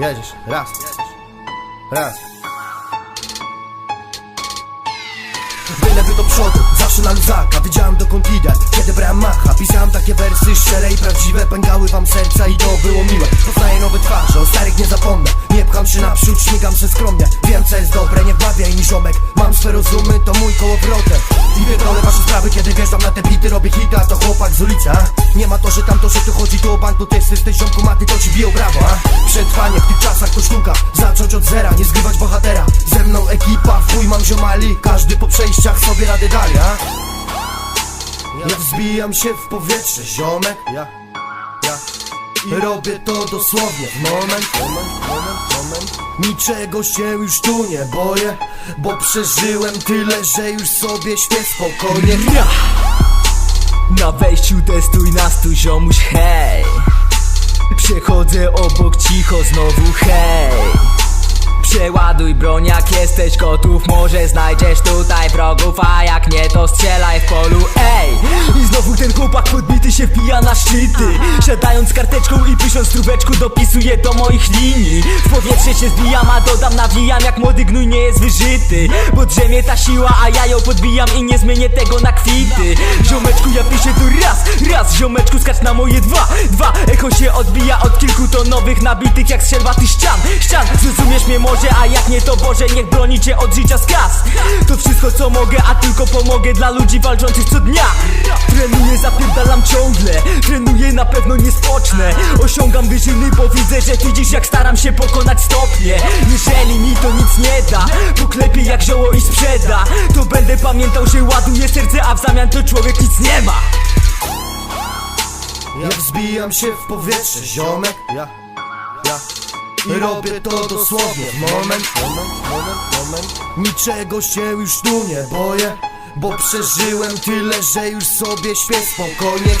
Jedziesz, raz, raz. Byle by do przodu, zawsze na luzaka. Wiedziałem dokąd idę, kiedy brałem macha. Pisałem takie wersy szczere i prawdziwe. Pękały wam serca i to było miłe. Poznaję nowe twarze, o starych nie zapomnę. Nie pcham się naprzód, śmigam się skromnie. Wiem co jest dobre, nie wmawiaj mi ziomek. Mam swe rozumy, to mój kołowrotek. I pierdolę wasze sprawy, kiedy wjeżdżam na te bity Robię hita, to chłopak z ulicy, a? Nie ma to, że tamto, że tu chodzi tu o bank ty jesteś ziomku maty, to ci biją brawo, a? Tych czasach to sztuka. Zacząć od zera, nie zgrywać bohatera. Ze mną ekipa, w chuj mam ziomali. Każdy po przejściach sobie rady dali, a? Ja wzbijam się w powietrze, ziomek. Ja, ja. Robię to dosłownie w moment, moment, moment, moment Niczego się już tu nie boję Bo przeżyłem tyle, że już sobie śpię spokojnie. Ja! Na wejściu testuj nas tu ziomuś, hej Przechodzę obok cicho znowu, hej. Przeładuj broń jak jesteś gotów Może znajdziesz tutaj na szczyty. Siadając karteczką i pisząc trubeczku Dopisuje do moich linii. W powietrze się zbijam, a dodam nawijam Jak młody gnój nie jest wyżyty. Bo drzemie ta siła, a ja ją podbijam I nie zmienię tego na kwity. Ziomeczku ja piszę tu raz, raz. Ziomeczku skacz na moje dwa, dwa. Echo się odbija od kilku tonowych Nabitych jak strzelba ty ścian, ścian. Zrozumiesz mnie może, a jak nie to Boże Niech broni cię od życia skaz. To wszystko co mogę, a tylko pomogę Dla ludzi walczących co dnia. Trenuję, zapierdalam ciągle Trenuję, na pewno nie spocznę. Osiągam wyżyny, bo widzę, że widzisz jak staram się pokonać stopnie. Jeżeli mi to nic nie da Poklepię jak zioło i sprzeda. To będę pamiętał, że ładuję serce A w zamian to człowiek nic nie ma. Ja wzbijam się w powietrze, ziomek Ja, ja. Robię to dosłownie moment, moment, moment, moment. Niczego się już tu nie boję Bo przeżyłem tyle, że już sobie śpię spokojnie